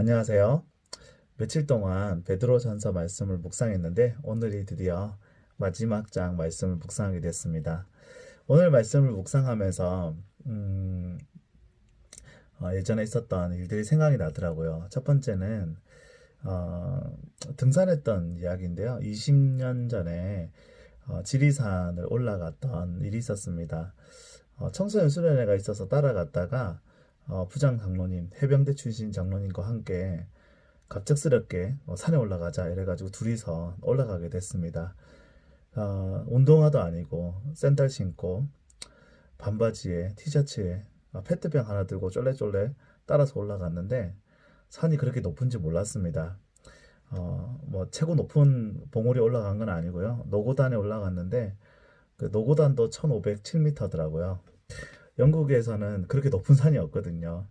안녕하세요. 며칠 동안 베드로전서 말씀을 묵상했는데 오늘이 드디어 마지막 장 말씀을 묵상하게 됐습니다. 오늘 말씀을 묵상하면서 음, 어, 예전에 있었던 일들이 생각이 나더라고요. 첫 번째는 어, 등산했던 이야기인데요. 20년 전에 어, 지리산을 올라갔던 일이 있었습니다. 어, 청소년 수련회가 있어서 따라갔다가 어, 부장 장로님, 해병대 출신 장로님과 함께 갑작스럽게 어, 산에 올라가자 이래가지고 둘이서 올라가게 됐습니다. 어, 운동화도 아니고 샌들 신고 반바지에 티셔츠에 아, 페트병 하나 들고 쫄래쫄래 따라서 올라갔는데 산이 그렇게 높은지 몰랐습니다. 어, 뭐 최고 높은 봉우리 올라간 건 아니고요. 노고단에 올라갔는데 그 노고단도 1507m더라고요. 영국에서는 그렇게 높은 산이 없거든요.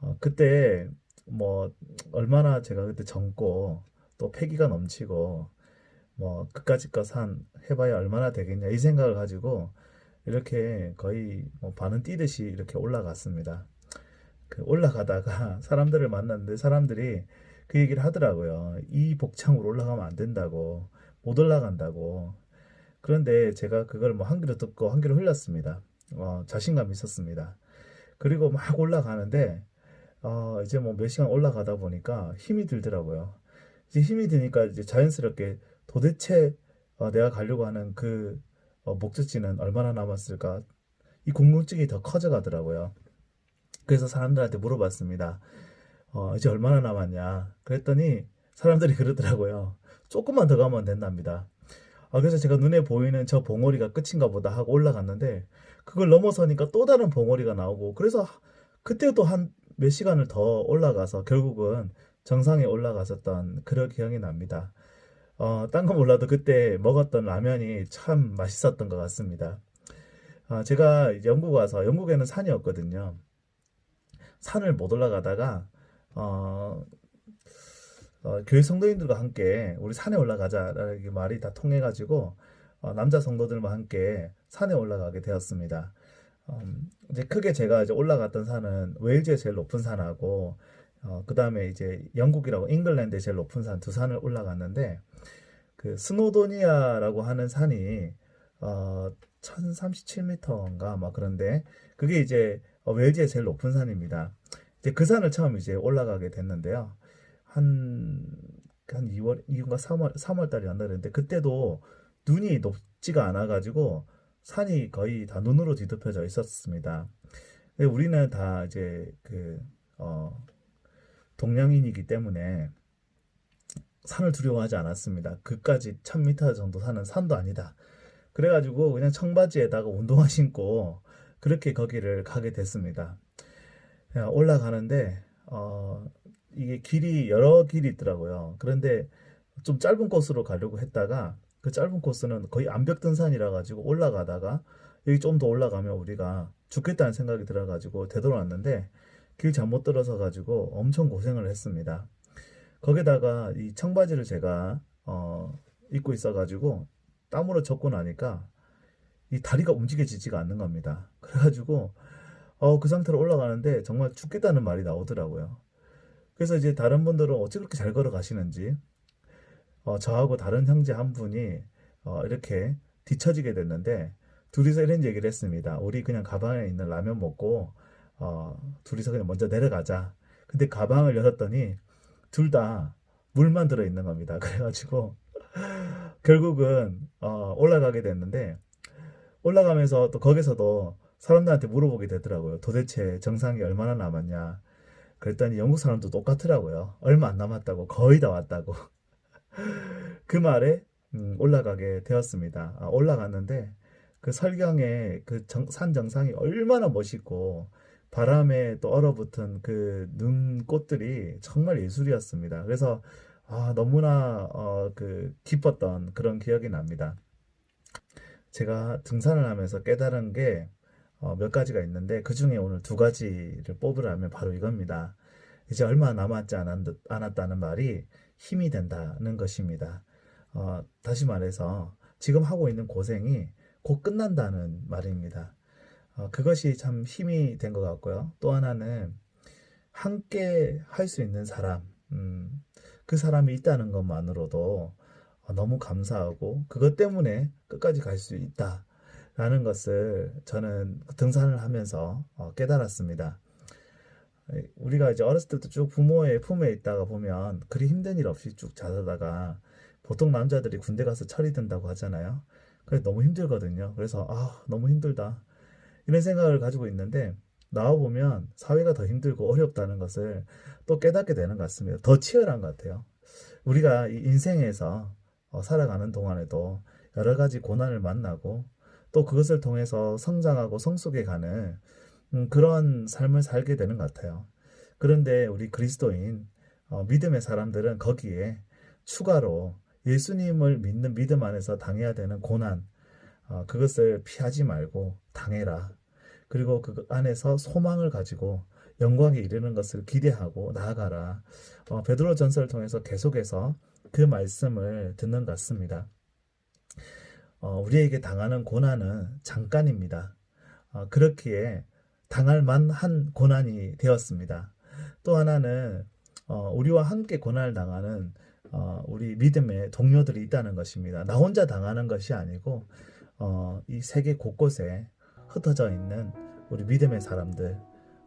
어, 그때 뭐 얼마나 제가 그때 젊고 또 패기가 넘치고 뭐 그까짓 거산 해봐야 얼마나 되겠냐 이 생각을 가지고 이렇게 거의 뭐 반은 뛰듯이 이렇게 올라갔습니다. 그 올라가다가 사람들을 만났는데 사람들이 그 얘기를 하더라고요. 이 복장으로 올라가면 안 된다고 못 올라간다고. 그런데 제가 그걸 뭐 한 귀로 듣고 한 귀로 흘렸습니다. 어, 자신감이 있었습니다. 그리고 막 올라가는데 어, 이제 뭐 몇 시간 올라가다 보니까 힘이 들더라고요. 이제 힘이 드니까 이제 자연스럽게 도대체 어, 내가 가려고 하는 그 어, 목적지는 얼마나 남았을까? 이 궁금증이 더 커져가더라고요. 그래서 사람들한테 물어봤습니다. 어, 이제 얼마나 남았냐? 그랬더니 사람들이 그러더라고요. 조금만 더 가면 된답니다. 아, 그래서 제가 눈에 보이는 저 봉오리가 끝인가 보다 하고 올라갔는데 그걸 넘어서니까 또 다른 봉오리가 나오고 그래서 그때도 한몇 시간을 더 올라가서 결국은 정상에 올라갔었던 그런 기억이 납니다. 어, 딴 거 몰라도 그때 먹었던 라면이 참 맛있었던 것 같습니다. 아, 제가 영국 와서 영국에는 산이 없거든요. 산을 못 올라가다가 어, 어, 교회 성도님들과 함께 우리 산에 올라가자라는 말이 다 통해가지고 어, 남자 성도들과 함께 산에 올라가게 되었습니다. 음, 이제 크게 제가 이제 올라갔던 산은 웨일즈의 제일 높은 산하고 어, 그 다음에 이제 영국이라고 잉글랜드의 제일 높은 산 두 산을 올라갔는데 그 스노도니아라고 하는 산이 어, 1037m인가 막 그런데 그게 이제 어, 웨일즈의 제일 높은 산입니다. 이제 그 산을 처음 이제 올라가게 됐는데요. 한, 한 2월, 2월인가 3월, 3월 달이 안 나는데 그때도 눈이 높지가 않아가지고 산이 거의 다 눈으로 뒤덮여져 있었습니다. 우리는 다 이제 그, 어, 동양인이기 때문에 산을 두려워하지 않았습니다. 그까지 1000m 정도 사는 산도 아니다. 그래가지고 그냥 청바지에다가 운동화 신고 그렇게 거기를 가게 됐습니다. 야, 올라가는데, 어, 이게 길이 여러 길이 있더라고요. 그런데 좀 짧은 코스로 가려고 했다가 그 짧은 코스는 거의 암벽 등산이라 가지고 올라가다가 여기 좀 더 올라가면 우리가 죽겠다는 생각이 들어 가지고 되돌아왔는데 길 잘못 들어서 가지고 엄청 고생을 했습니다. 거기다가 이 청바지를 제가 어, 입고 있어 가지고 땀으로 젖고 나니까 이 다리가 움직여지지가 않는 겁니다. 그래가지고 어, 그 상태로 올라가는데 정말 죽겠다는 말이 나오더라고요. 그래서 이제 다른 분들은 어찌 그렇게 잘 걸어가시는지 어, 저하고 다른 형제 한 분이 어, 이렇게 뒤처지게 됐는데 둘이서 이런 얘기를 했습니다. 우리 그냥 가방에 있는 라면 먹고 어, 둘이서 그냥 먼저 내려가자. 근데 가방을 열었더니 둘 다 물만 들어 있는 겁니다. 그래가지고 결국은 어, 올라가게 됐는데 올라가면서 또 거기서도 사람들한테 물어보게 되더라고요. 도대체 정상이 얼마나 남았냐. 그랬더니 영국 사람도 똑같더라고요. 얼마 안 남았다고 거의 다 왔다고. 그 말에 음, 올라가게 되었습니다. 아, 올라갔는데 그 설경의 그 산 정상이 얼마나 멋있고 바람에 또 얼어붙은 그 눈꽃들이 정말 예술이었습니다. 그래서 아, 너무나 어, 그 기뻤던 그런 기억이 납니다. 제가 등산을 하면서 깨달은 게 어, 몇 가지가 있는데 그 중에 오늘 두 가지를 뽑으라면 바로 이겁니다. 이제 얼마 남았지 않았, 않았다는 말이 힘이 된다는 것입니다. 어, 다시 말해서 지금 하고 있는 고생이 곧 끝난다는 말입니다. 어, 그것이 참 힘이 된 것 같고요. 또 하나는 함께 할 수 있는 사람, 음, 그 사람이 있다는 것만으로도 어, 너무 감사하고 그것 때문에 끝까지 갈 수 있다라는 것을 저는 등산을 하면서 어, 깨달았습니다. 우리가 이제 어렸을 때부터 쭉 부모의 품에 있다가 보면 그리 힘든 일 없이 쭉 자라다가 보통 남자들이 군대 가서 철이 든다고 하잖아요. 그래 너무 힘들거든요. 그래서 아 너무 힘들다 이런 생각을 가지고 있는데 나와 보면 사회가 더 힘들고 어렵다는 것을 또 깨닫게 되는 것 같습니다. 더 치열한 것 같아요. 우리가 이 인생에서 어, 살아가는 동안에도 여러 가지 고난을 만나고 또 그것을 통해서 성장하고 성숙해 가는 음, 그런 삶을 살게 되는 것 같아요. 그런데 우리 그리스도인 어, 믿음의 사람들은 거기에 추가로 예수님을 믿는 믿음 안에서 당해야 되는 고난, 어, 그것을 피하지 말고 당해라. 그리고 그 안에서 소망을 가지고 영광에 이르는 것을 기대하고 나아가라. 어, 베드로 전서를 통해서 계속해서 그 말씀을 듣는 것 같습니다. 어, 우리에게 당하는 고난은 잠깐입니다. 어, 그렇기에 당할 만한 고난이 되었습니다. 또 하나는 어, 우리와 함께 고난을 당하는 어, 우리 믿음의 동료들이 있다는 것입니다. 나 혼자 당하는 것이 아니고 어, 이 세계 곳곳에 흩어져 있는 우리 믿음의 사람들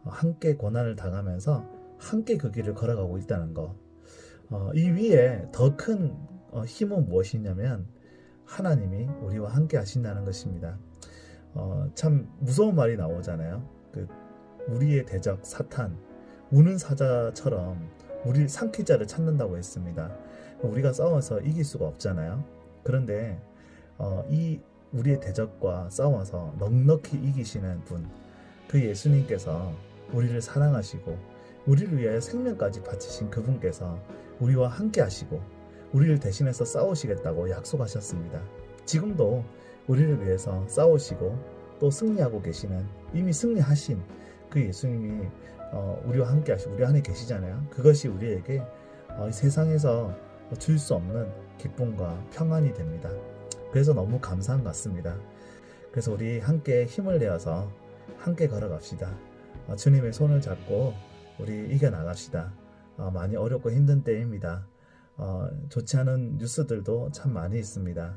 어, 함께 고난을 당하면서 함께 그 길을 걸어가고 있다는 것. 어, 이 위에 더큰 어, 힘은 무엇이냐면 하나님이 우리와 함께 하신다는 것입니다. 어, 참 무서운 말이 나오잖아요. 그 우리의 대적 사탄 우는 사자처럼 우리를 삼킬 자를 찾는다고 했습니다. 우리가 싸워서 이길 수가 없잖아요. 그런데 어, 이 우리의 대적과 싸워서 넉넉히 이기시는 분, 그 예수님께서 우리를 사랑하시고 우리를 위하여 생명까지 바치신 그분께서 우리와 함께 하시고 우리를 대신해서 싸우시겠다고 약속하셨습니다. 지금도 우리를 위해서 싸우시고 또 승리하고 계시는 이미 승리하신 그 예수님이 어, 우리와 함께 하시고 우리 안에 계시잖아요. 그것이 우리에게 어, 이 세상에서 줄 수 없는 기쁨과 평안이 됩니다. 그래서 너무 감사한 것 같습니다. 그래서 우리 함께 힘을 내어서 함께 걸어갑시다. 어, 주님의 손을 잡고 우리 이겨나갑시다. 어, 많이 어렵고 힘든 때입니다. 어, 좋지 않은 뉴스들도 참 많이 있습니다.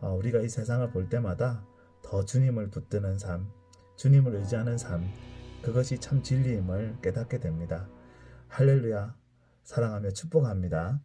어, 우리가 이 세상을 볼 때마다 더 주님을 붙드는 삶, 주님을 의지하는 삶, 그것이 참 진리임을 깨닫게 됩니다. 할렐루야, 사랑하며 축복합니다.